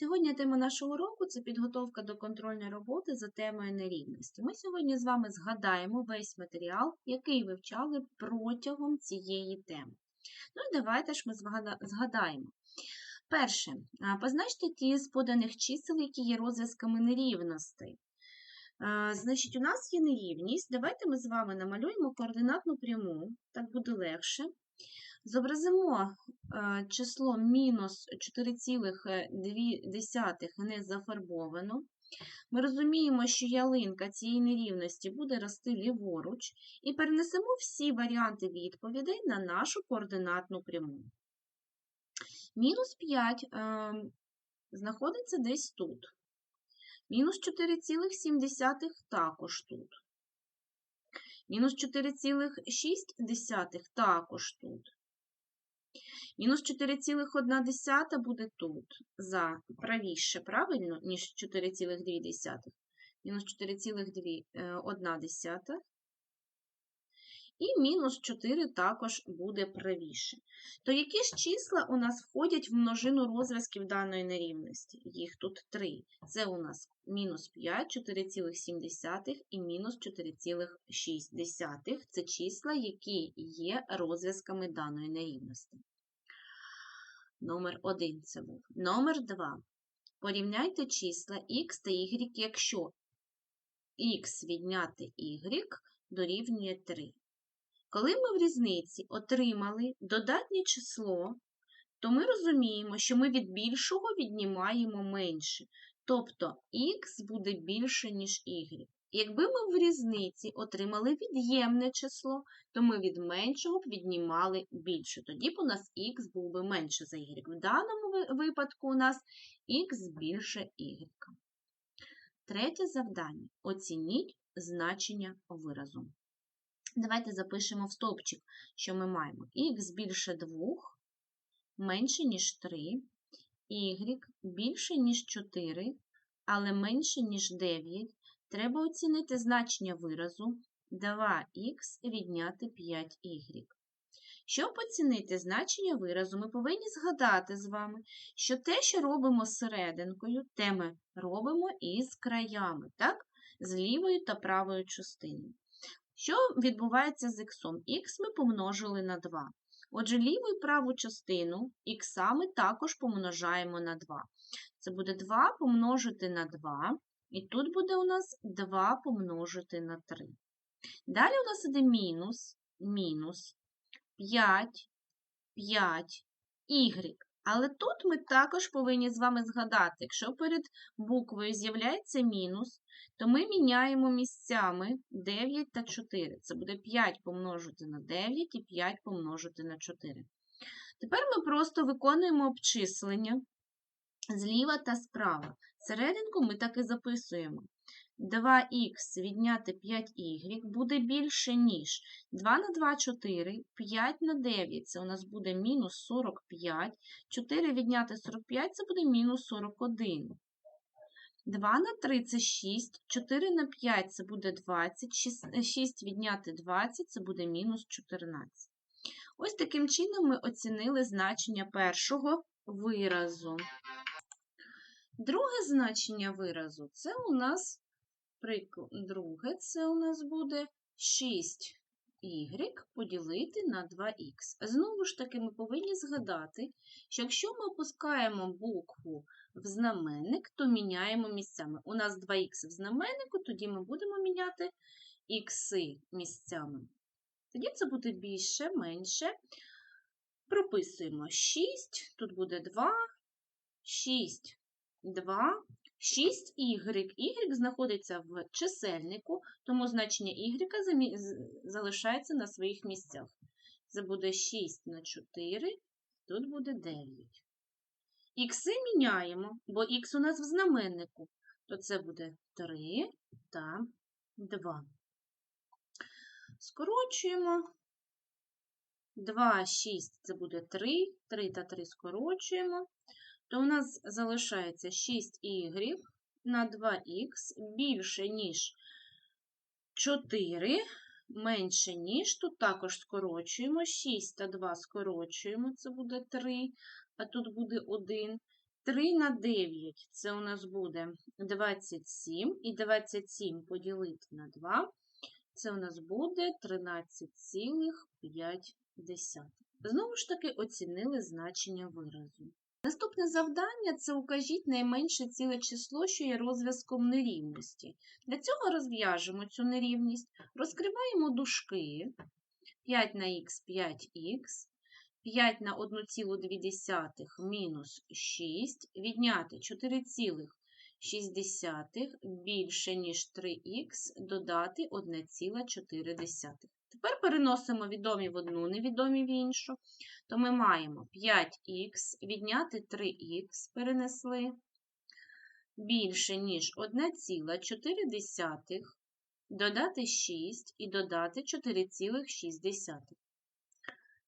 Сьогодні тема нашого уроку це підготовка до контрольної роботи за темою нерівності. Ми сьогодні з вами згадаємо весь матеріал, який вивчали протягом цієї теми. Ну і давайте ж ми згадаємо. Перше, позначте ті з поданих чисел, які є розв'язками нерівностей. Значить, у нас є нерівність. Давайте ми з вами намалюємо координатну пряму, так буде легше. Зобразимо е, число мінус 4,2 не зафарбовано. Ми розуміємо, що ялинка цієї нерівності буде рости ліворуч, і перенесемо всі варіанти відповідей на нашу координатну пряму. Мінус 5 е, знаходиться десь тут. Мінус 4,7 також тут. Мінус 4,6 також тут. Мінус 4,1 буде тут за правіше, правильно, ніж 4,2. Мінус 4,1. І мінус 4 також буде правіше. То які ж числа у нас входять в множину розв'язків даної нерівності? Їх тут 3. Це у нас мінус 5, 4,7 і мінус 4,6. Це числа, які є розв'язками даної нерівності. Номер 1 це був. Номер 2. Порівняйте числа х та y, якщо х відняти y дорівнює 3. Коли ми в різниці отримали додатнє число, то ми розуміємо, що ми від більшого віднімаємо менше. Тобто х буде більше, ніж y. Якби ми в різниці отримали від'ємне число, то ми від меншого б віднімали більше. Тоді б у нас х був би менше за y. В даному випадку у нас х більше y. Третє завдання. Оцініть значення виразу. Давайте запишемо в стовпчик, що ми маємо х більше 2, менше, ніж 3, y більше, ніж 4, але менше, ніж 9. Треба оцінити значення виразу 2х відняти 5y. Щоб оцінити значення виразу, ми повинні згадати з вами, що те, що робимо з серединкою, те ми робимо і з краями, так? з лівою та правою частиною. Що відбувається з х? Х ми помножили на 2. Отже, ліву і праву частину х ми також помножаємо на 2. Це буде 2 помножити на 2, і тут буде у нас 2 помножити на 3. Далі у нас іде мінус, мінус 5, 5, y. Але тут ми також повинні з вами згадати, якщо перед буквою з'являється мінус, то ми міняємо місцями 9 та 4. Це буде 5 помножити на 9 і 5 помножити на 4. Тепер ми просто виконуємо обчислення зліва та справа. Серединку ми так і записуємо. 2х відняти 5y буде більше, ніж 2 на 2 – 4, 5 на 9 – це у нас буде мінус 45, 4 відняти 45 – це буде мінус 41. 2 на 3 – це 6, 4 на 5 – це буде 20, 6, 6 відняти 20 – це буде мінус 14. Ось таким чином ми оцінили значення першого виразу. Друге значення виразу – це у нас. Друге, це у нас буде 6y поділити на 2х. Знову ж таки, ми повинні згадати, що якщо ми опускаємо букву в знаменник, то міняємо місцями. У нас 2х в знаменнику, тоді ми будемо міняти ікси місцями. Тоді це буде більше, менше. Прописуємо 6, тут буде 2, 6, 2, 6y. Y знаходиться в чисельнику, тому значення y залишається на своїх місцях. Це буде 6 на 4, тут буде 9. Ікси міняємо, бо х у нас в знаменнику, то це буде 3 та 2. Скорочуємо. 2, 6 це буде 3, 3 та 3 скорочуємо то у нас залишається 6y на 2х більше, ніж 4, менше, ніж. Тут також скорочуємо. 6 та 2 скорочуємо, це буде 3, а тут буде 1. 3 на 9 це у нас буде 27, і 27 поділити на 2, це у нас буде 13,5. Знову ж таки, оцінили значення виразу. Наступне завдання це укажіть найменше ціле число, що є розв'язком нерівності. Для цього розв'яжемо цю нерівність, розкриваємо дужки 5 на х 5х, 5 на 1,2 мінус 6, відняти 4,6 більше, ніж 3х, додати 1,4. Тепер переносимо відомі в одну, невідомі в іншу. То ми маємо 5х, відняти 3х перенесли більше, ніж 1,4, додати 6 і додати 4,6.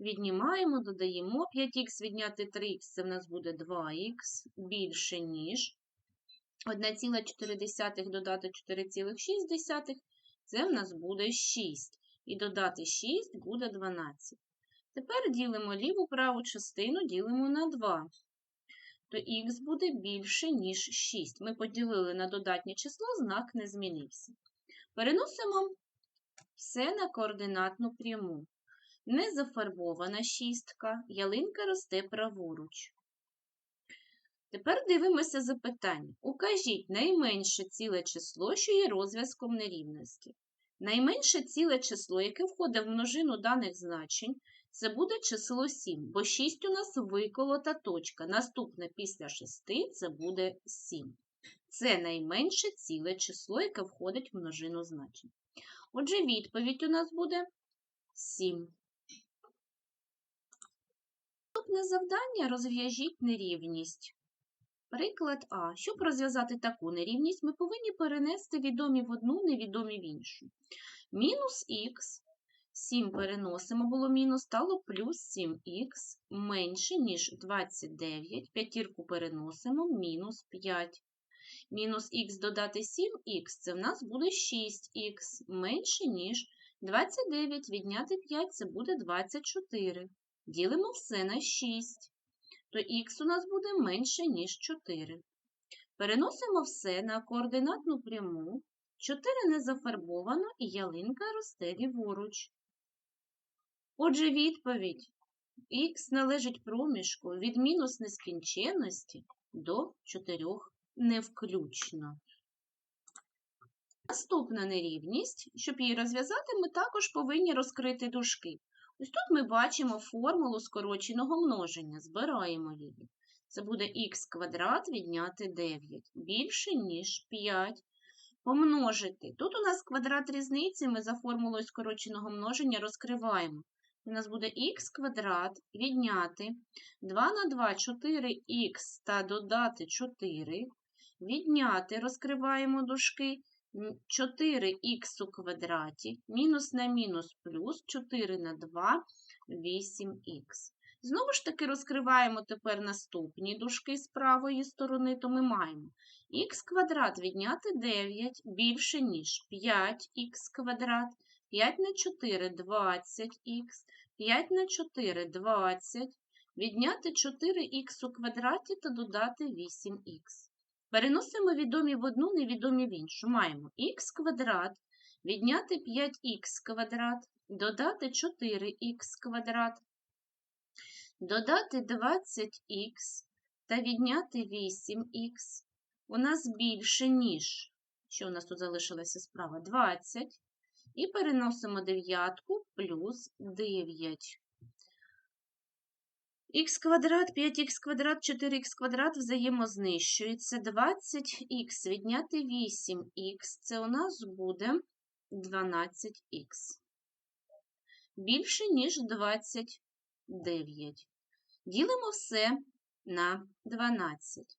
Віднімаємо, додаємо 5х відняти 3х, це в нас буде 2х більше, ніж 1,4 додати 4,6, це в нас буде 6. І додати 6 буде 12. Тепер ділимо ліву праву частину, ділимо на 2. То х буде більше, ніж 6. Ми поділили на додатнє число, знак не змінився. Переносимо все на координатну пряму. Незафарбована шістка, ялинка росте праворуч. Тепер дивимося запитання. Укажіть найменше ціле число, що є розв'язком нерівності. Найменше ціле число, яке входить в множину даних значень, це буде число 7, бо 6 у нас виколота точка. Наступне після 6 це буде 7. Це найменше ціле число, яке входить в множину значень. Отже, відповідь у нас буде 7. Наступне завдання розв'яжіть нерівність. Приклад А. Щоб розв'язати таку нерівність, ми повинні перенести відомі в одну, невідомі в іншу. Мінус х, 7 переносимо, було мінус, стало плюс 7х менше, ніж 29, п'ятірку переносимо, мінус 5. Мінус х додати 7х, це в нас буде 6х менше, ніж 29, відняти 5 це буде 24. Ділимо все на 6 то х у нас буде менше, ніж 4. Переносимо все на координатну пряму. 4 не зафарбовано і ялинка росте ліворуч. Отже, відповідь х належить проміжку від мінус нескінченності до 4 невключно. Наступна нерівність, щоб її розв'язати, ми також повинні розкрити дужки. Ось тут ми бачимо формулу скороченого множення. Збираємо її. Це буде х квадрат відняти 9 більше, ніж 5. Помножити. Тут у нас квадрат різниці, ми за формулою скороченого множення розкриваємо. У нас буде х квадрат відняти 2 на 2 4х та додати 4. Відняти, розкриваємо дужки 4х у квадраті, мінус на мінус плюс 4 на 2 8х. Знову ж таки, розкриваємо тепер наступні дужки з правої сторони, то ми маємо х квадрат відняти 9 більше, ніж 5х квадрат, 5 на 4 20х, 5 на 4 20, відняти 4х у квадраті та додати 8х. Переносимо відомі в одну, невідомі в іншу. Маємо х квадрат, відняти 5х квадрат, додати 4х квадрат, додати 20х та відняти 8х. У нас більше, ніж, що у нас тут залишилася справа? 20. І переносимо дев'ятку плюс 9 х квадрат, 5х квадрат, 4х квадрат взаємознищується. 20х відняти 8х, це у нас буде 12х. Більше, ніж 29. Ділимо все на 12.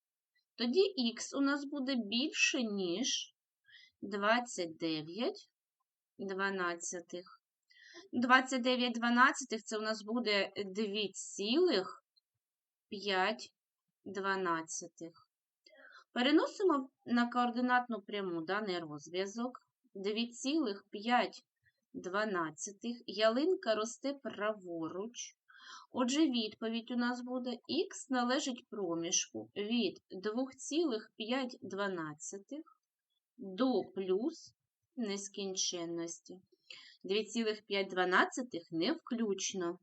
Тоді х у нас буде більше, ніж 29 дванадцятих. 29 дванадцятих це у нас буде 2,5 дванадцятих. Переносимо на координатну пряму даний розв'язок. 2,5 дванадцятих. Ялинка росте праворуч. Отже, відповідь у нас буде х належить проміжку від 2,5 до плюс нескінченності. 2,5 не включно.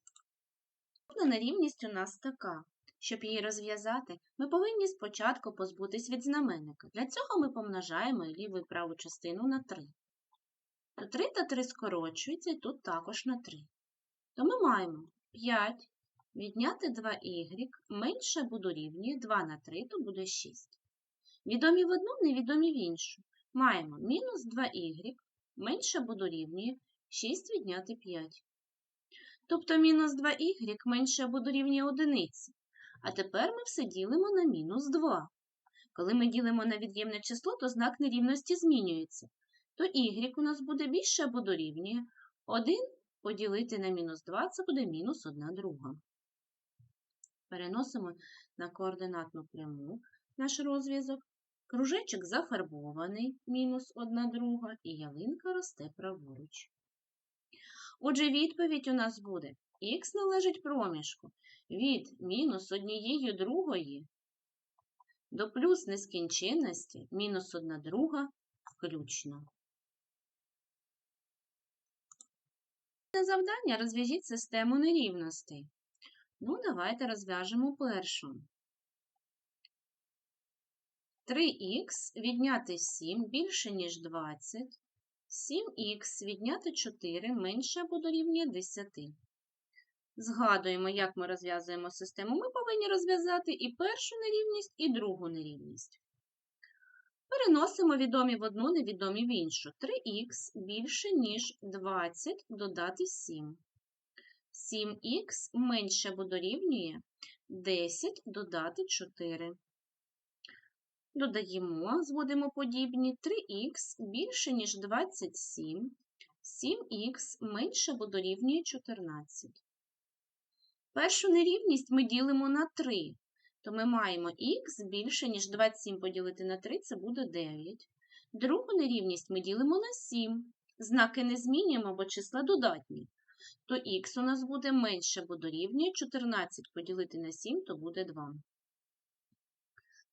Наступна нерівність у нас така. Щоб її розв'язати, ми повинні спочатку позбутись від знаменника. Для цього ми помножаємо ліву і праву частину на 3. То 3 та 3 скорочуються і тут також на 3. То ми маємо 5 відняти 2y менше або дорівнює 2 на 3, то буде 6. Відомі в одну, невідомі в іншу. Маємо мінус 2y менше або дорівнює 6 відняти 5. Тобто мінус 2y менше або дорівнює 1. А тепер ми все ділимо на мінус 2. Коли ми ділимо на від'ємне число, то знак нерівності змінюється. То y у нас буде більше або дорівнює 1 поділити на мінус 2 це буде мінус 1 друга. Переносимо на координатну пряму наш розв'язок. Кружечок зафарбований, мінус 1 друга, і ялинка росте праворуч. Отже, відповідь у нас буде х належить проміжку від мінус однієї другої до плюс нескінченності мінус 1 друга включно. На завдання розв'яжіть систему нерівностей. Ну, давайте розв'яжемо першу. 3х відняти 7 більше, ніж 20. 7х відняти 4 менше або дорівнює 10. Згадуємо, як ми розв'язуємо систему. Ми повинні розв'язати і першу нерівність, і другу нерівність. Переносимо відомі в одну, невідомі в іншу. 3х більше, ніж 20 додати 7. 7х менше або дорівнює 10 додати 4. Додаємо, зводимо подібні 3х більше, ніж 27, 7х менше або дорівнює 14. Першу нерівність ми ділимо на 3, то ми маємо х більше, ніж 27 поділити на 3, це буде 9. Другу нерівність ми ділимо на 7. Знаки не змінюємо, бо числа додатні. То х у нас буде менше або дорівнює 14 поділити на 7, то буде 2.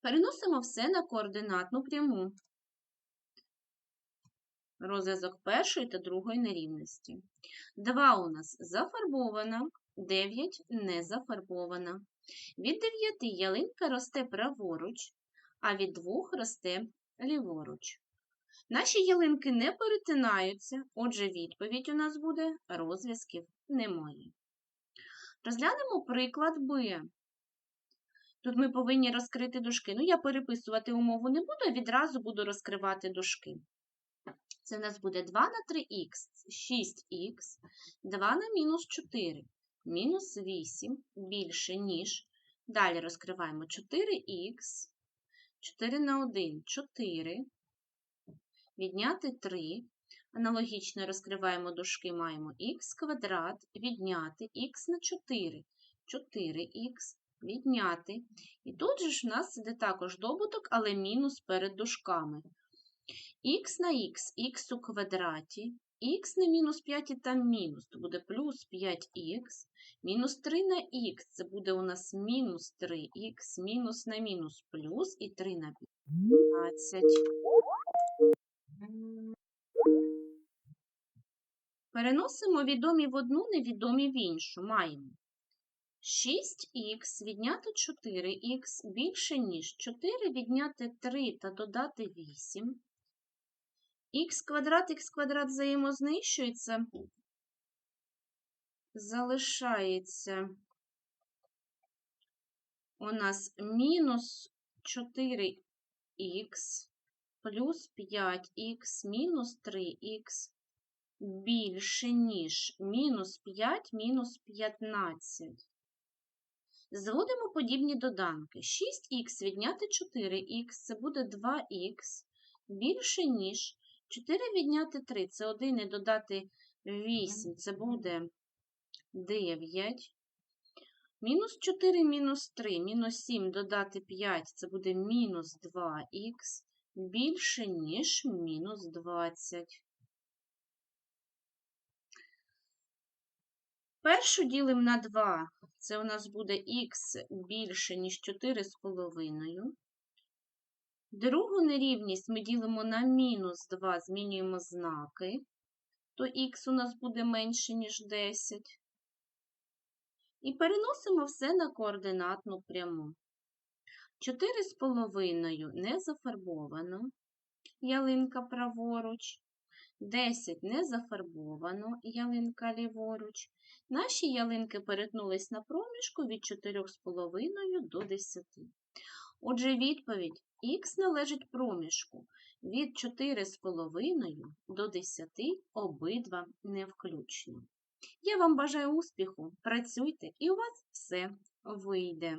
Переносимо все на координатну пряму. Розв'язок першої та другої нерівності. 2 у нас зафарбована, 9 не зафарбована. Від 9 ялинка росте праворуч, а від 2 росте ліворуч. Наші ялинки не перетинаються, отже, відповідь у нас буде розв'язків немає. Розглянемо приклад Б. Тут ми повинні розкрити дужки. Ну, я переписувати умову не буду, відразу буду розкривати дужки. Це в нас буде 2 на 3х, 6х, 2 на мінус 4, мінус 8 більше, ніж. Далі розкриваємо 4х, 4 на 1 4, відняти 3. Аналогічно розкриваємо дужки, маємо х квадрат, відняти х на 4, 4х, відняти. І тут же ж в нас іде також добуток, але мінус перед дужками. х на х, х у квадраті, х на мінус 5 і там мінус, то буде плюс 5х, мінус 3 на х, це буде у нас мінус 3х, мінус на мінус плюс і 3 на 15. Переносимо відомі в одну, невідомі в іншу. Маємо 6х відняти 4х більше, ніж 4 відняти 3 та додати 8. Х квадрат, х квадрат взаємознищується, залишається у нас мінус 4х плюс 5х мінус 3х більше, ніж мінус 5 мінус 15. Зводимо подібні доданки. 6х відняти 4х, це буде 2х більше, ніж 4 відняти 3, це 1 і додати 8, це буде 9. Мінус 4, мінус 3, мінус 7 додати 5, це буде мінус 2х більше, ніж мінус 20. Першу ділимо на 2, Це у нас буде х більше, ніж 4,5. Другу нерівність ми ділимо на мінус 2, змінюємо знаки, то х у нас буде менше, ніж 10. І переносимо все на координатну пряму. 4,5 не зафарбовано, ялинка праворуч. 10 не зафарбовано, ялинка ліворуч. Наші ялинки перетнулись на проміжку від 4,5 до 10. Отже, відповідь х належить проміжку від 4,5 до 10 обидва не включно. Я вам бажаю успіху, працюйте і у вас все вийде.